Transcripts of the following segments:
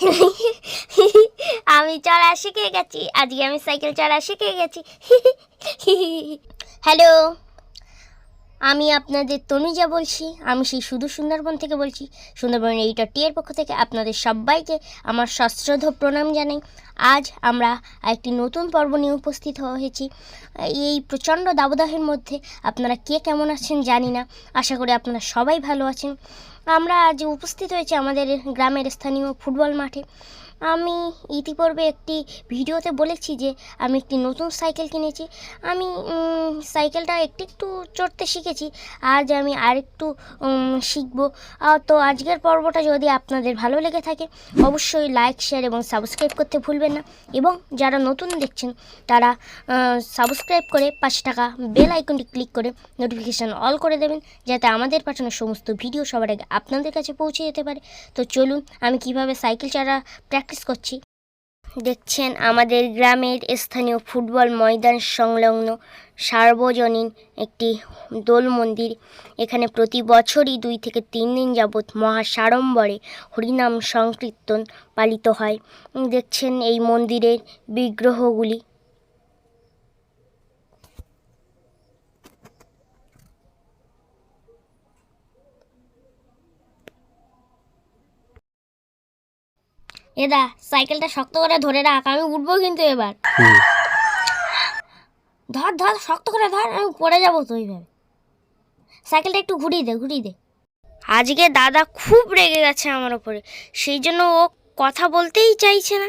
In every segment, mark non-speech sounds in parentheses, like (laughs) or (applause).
(laughs) আমি চড়া শিখে গেছি। আজকে আমি সাইকেল চড়া শিখে গেছি। (laughs) হ্যালো। আমি আপনাদের তনুজা বলছি, আমি সেই শুধু সুন্দরবন থেকে বলছি। সুন্দরবন এইটা টিয়ের পক্ষ থেকে আপনাদের সবাইকে আমার সশ্রদ্ধ প্রণাম জানাই। আজ আমরা একটি নতুন পর্ব নিয়ে উপস্থিত হয়েছি। এই প্রচণ্ড দাবদাহের মধ্যে আপনারা কে কেমন আছেন জানি না। আশা করি আপনারা সবাই ভালো আছেন। আমরা আজ উপস্থিত হয়েছি আমাদের গ্রামের স্থানীয় ফুটবল মাঠে। আমি ইতিপূর্বে একটি ভিডিওতে বলেছি যে আমি একটি নতুন সাইকেল কিনেছি। আমি সাইকেলটা একটু একটু চড়তে শিখেছি। আজ আমি আরেকটু শিখব। তো আজকের পর্বটা যদি আপনাদের ভালো লেগে থাকে, অবশ্যই লাইক শেয়ার এবং সাবস্ক্রাইব করতে ভুলবেন না। এবং যারা নতুন দেখছেন, তারা সাবস্ক্রাইব করে পাঁচশো টাকা বেল আইকনটি ক্লিক করে নোটিফিকেশান অল করে দেবেন, যাতে আমাদের পাঠানো সমস্ত ভিডিও সবার আগে আপনাদের কাছে পৌঁছে যেতে পারে। তো চলুন, আমি কীভাবে সাইকেল চালা প্র্যাকটিস করছি। দেখছেন, আমাদের গ্রামের স্থানীয় ফুটবল ময়দান সংলগ্ন সার্বজনীন একটি দোল মন্দির। এখানে প্রতি বছরই দুই থেকে তিন দিন যাবৎ মহাসাড়ম্বরে হরিনাম সংকীর্তন পালিত হয়। দেখছেন, এই মন্দিরের বিগ্রহগুলি এদা সাইকেলটা শক্ত করে ধরে রাখ আমি উঠবো কিন্তু এবার। ধর ধর শক্ত করে ধর আমি পড়ে যাব তো এইভাবে। সাইকেলটা একটু ঘুরিয়ে দে ঘুরিয়ে দে। আজকে দাদা খুব রেগে গেছে আমার ওপরে সেই জন্য ও কথা বলতেই চাইছে না।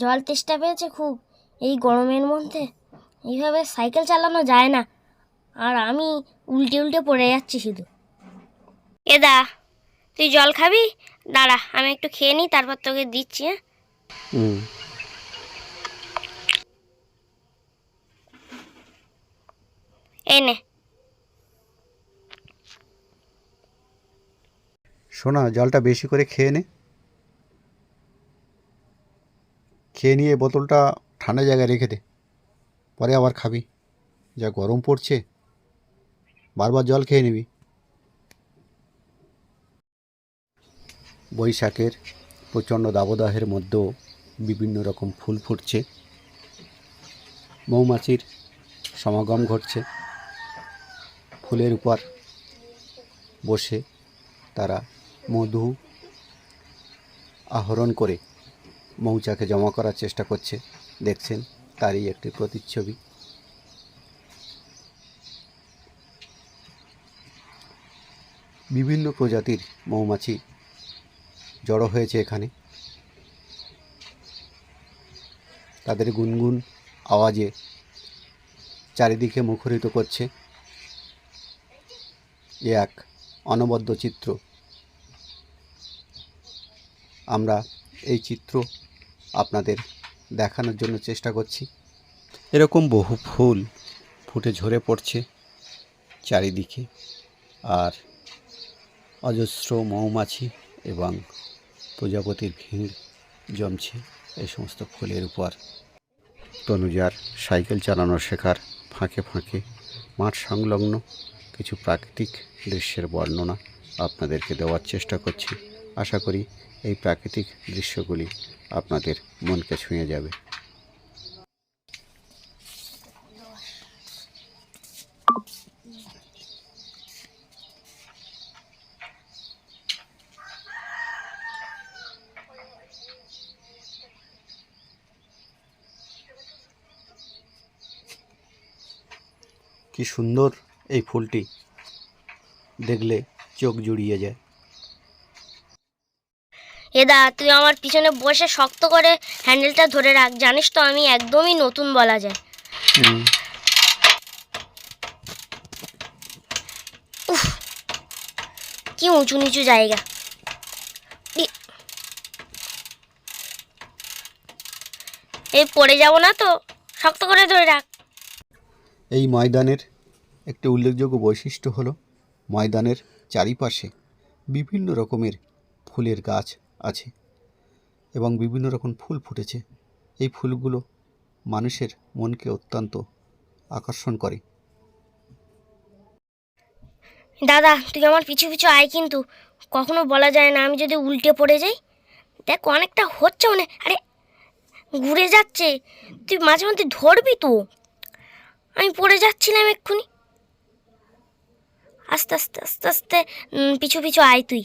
জল তেষ্টা পেয়েছে খুব এই গরমের মধ্যে। এইভাবে সাইকেল চালানো যায় না আর আমি উল্টে উল্টে পড়ে যাচ্ছি শুধু। এদা তুই জল খাবি? দাঁড়া আমি একটু খেয়ে নিই তারপর তোকে দিচ্ছি হ্যাঁ? হুম। এই নে। শোনা জলটা বেশি করে খেয়ে নে। খেয়ে নিয়ে বোতলটা ঠান্ডা জায়গায় রেখে দে। পরে আবার খাবি। যা গরম পড়ছে বারবার জল খেয়ে নিবি। বৈশাখের প্রচণ্ড দাবদাহের মধ্যেও বিভিন্ন রকম ফুল ফুটছে। মৌমাছির সমাগম ঘটছে। ফুলের উপর বসে তারা মধু আহরণ করে মৌচাকে জমা করার চেষ্টা করছে। দেখছেন তারই একটি প্রতিচ্ছবি। বিভিন্ন প্রজাতির মৌমাছি জড়ো হয়েছে এখানে। তাদের গুনগুন আওয়াজে চারিদিকে মুখরিত করছে। এ এক অনবদ্য চিত্র। আমরা এই চিত্র আপনাদের দেখানোর জন্য চেষ্টা করছি। এরকম বহু ফুল ফুটে ঝরে পড়ছে চারিদিকে। আর অজস্র মৌমাছি এবং প্রজাপতির ভিড় জমছে এই সমস্ত ফুলের উপর। তনুজার সাইকেল চালানো শেখার ফাঁকে ফাঁকে মাঠ সংলগ্ন কিছু প্রাকৃতিক দৃশ্যের বর্ণনা আপনাদেরকে দেওয়ার চেষ্টা করছি। আশা করি এই প্রাকৃতিক দৃশ্যগুলি আপনাদের মনকে ছুঁয়ে যাবে। কি সুন্দর এই ফুলটি। দেখলে চোখ জুড়িয়ে যায়। এদা তুই আমার পিছনে বসে শক্ত করে হ্যান্ডেলটা ধরে রাখ। জানিস তো আমি একদমই নতুন বলা যায়। কি উঁচু নিচু জায়গা। এই পড়ে যাব না তো? শক্ত করে ধরে রাখ। এই ময়দানের একটি উল্লেখযোগ্য বৈশিষ্ট্য হলো ময়দানের চারিপাশে বিভিন্ন রকমের ফুলের গাছ আছে এবং বিভিন্ন রকম ফুল ফুটেছে। এই ফুলগুলো মানুষের মনকে অত্যন্ত আকর্ষণ করে। দাদা, তুই আমার পিছু পিছু আয় কিন্তু। কখনো বলা যায় না, আমি যদি উল্টে পড়ে যাই? দেখ, অনেকটা হচ্ছে মানে আরে, ঘুরে যাচ্ছে। তুই মাঝে মধ্যে ধরবি তো। আমি পড়ে যাচ্ছিলাম এক্ষুনি। আস্তে আস্তে আস্তে আস্তে পিছু পিছু আয় তুই।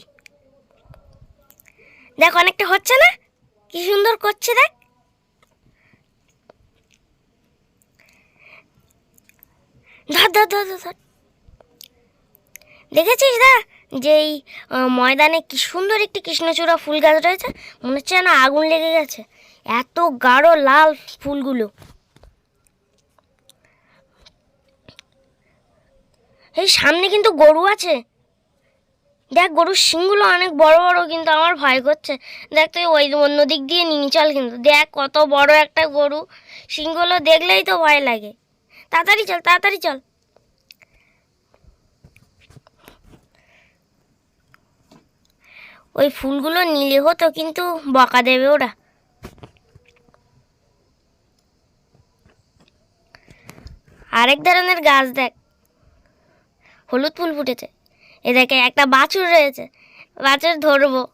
দেখ, অনেকটা হচ্ছে না? কি সুন্দর করছে, দেখ। ধর ধর দেখেছিস দা, যে এই ময়দানে কি সুন্দর একটি কৃষ্ণচূড়া ফুল গাছ রয়েছে? মনে হচ্ছে যেন আগুন লেগে গেছে। এত গাঢ় লাল ফুলগুলো। এই সামনে কিন্তু গরু আছে। দেখ, গরুর শিংগুলো অনেক বড় বড় কিন্তু আমার ভয় করছে। দেখ, তুই ওই অন্য দিক দিয়ে নিয়ে চল কিন্তু। দেখ, কত বড় একটা গরু। শিংগুলো দেখলেই তো ভয় লাগে। তাড়াতাড়ি চল তাড়াতাড়ি চল। ওই ফুলগুলো নিলে হতো কিন্তু বকা দেবে ওরা। আরেক ধরনের গাছ দেখ। হলুদ ফুল ফুটেছে। এ দেখে একটা বাছুর রয়েছে। বাছুর ধরবো।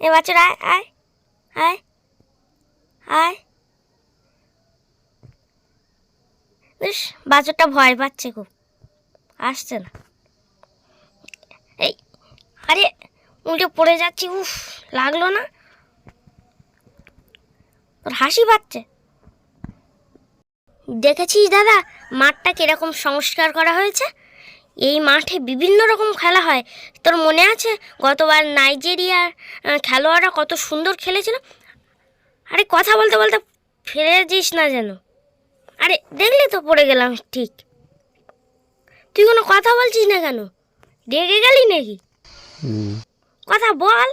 এ বাছুর, আয় আয় আয় আয়। বেশ বাছুরটা ভয় পাচ্ছে খুব। আসছে না। এই, আরে, উল্টে পড়ে যাচ্ছি, উফ, লাগল না। হাসি পাচ্ছে। দেখেছিস দাদা মাঠটা কীরকম সংস্কার করা হয়েছে? এই মাঠে বিভিন্ন রকম খেলা হয়। তোর মনে আছে গতবার নাইজেরিয়ার খেলোয়াড়রা কত সুন্দর খেলেছিল? আরে কথা বলতে বলতে ফিরে যাস না যেন। আরে দেখলি তো পড়ে গেলাম ঠিক। তুই কোনো কথা বলছিস না কেন? ডেকে গেলি নাকি? কথা বল।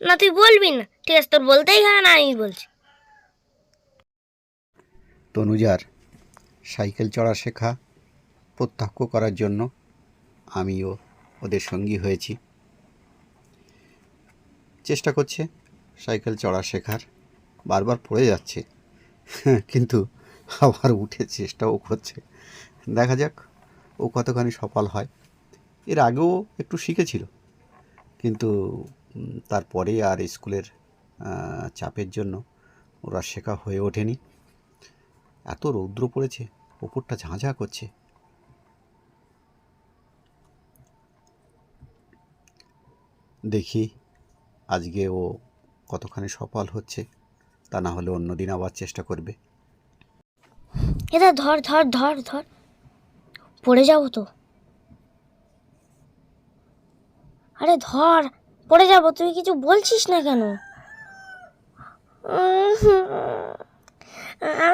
না তুই বলবি না। ঠিক আছে তোর বলতেই হয় না আমি বলছি। তনুজার সাইকেল চড়া শেখা প্রত্যক্ষ করার জন্য আমিও ওদের সঙ্গী হয়েছি। চেষ্টা করছে সাইকেল চড়া শেখার। বারবার পড়ে যাচ্ছে। কিন্তু আবার উঠে চেষ্টাও করছে। দেখা যাক ও কতখানি সফল হয়। এর আগেও একটু শিখেছিল। কিন্তু তারপরে আর স্কুলের চাপের জন্য ওরা শেখা হয়ে ওঠেনি। এত রৌদ্র পড়েছে, ওপরটা ঝাঁঝা করছে। দেখি, আজকে ও কতখানি সফল হচ্ছে, তা না হলে অন্যদিন আবার চেষ্টা করবে। এটা ধর ধর ধর ধর। পড়ে যাব তো। আরে ধর, পড়ে যাব, তুই কিছু বলছিস না কেন?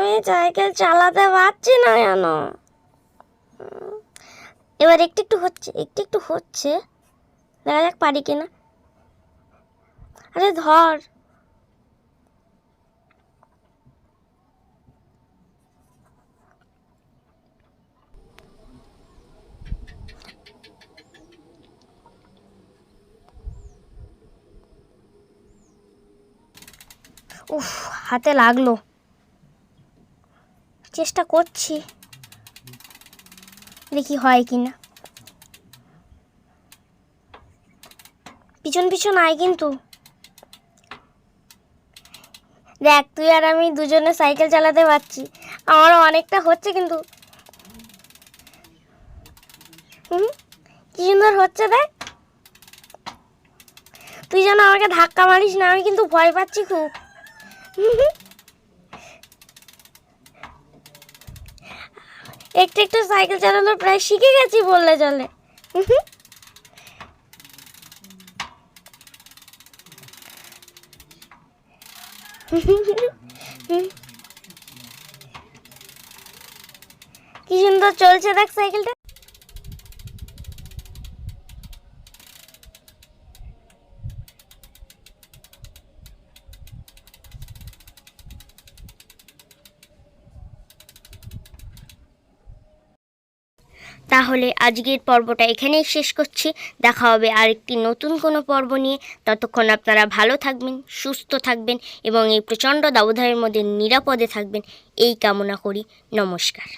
আমি সাইকেল চালাতে পারছি না কেন? এবার একটু একটু হচ্ছে, একটু একটু হচ্ছে। দেখা যাক পারি কিনা। আরে ধর। উফ, হাতে লাগল। চেষ্টা করছি। দেখি হয় কি না পিছন পিছন আয় কিন্তু। দেখ, তুই আর আমি দুজনে সাইকেল চালাতে পারছি। আমারও অনেকটা হচ্ছে কিন্তু। হুম? কি সুন্দর হচ্ছে দেখ। তুই যেন আমাকে ধাক্কা মারিস না, আমি কিন্তু ভয় পাচ্ছি খুব। একটু একটু সাইকেল চালানো প্রায় শিখে গেছি বললে চলে। কি সুন্দর চলছে দেখ সাইকেলটা। তাহলে আজকের পর্বটা এখানেই শেষ করছি। দেখা হবে আরেকটি নতুন কোনো পর্ব নিয়ে। ততক্ষণ আপনারা ভালো থাকবেন, সুস্থ থাকবেন এবং এই প্রচণ্ড দাবদাহের মধ্যে নিরাপদে থাকবেন। এই কামনা করি। নমস্কার।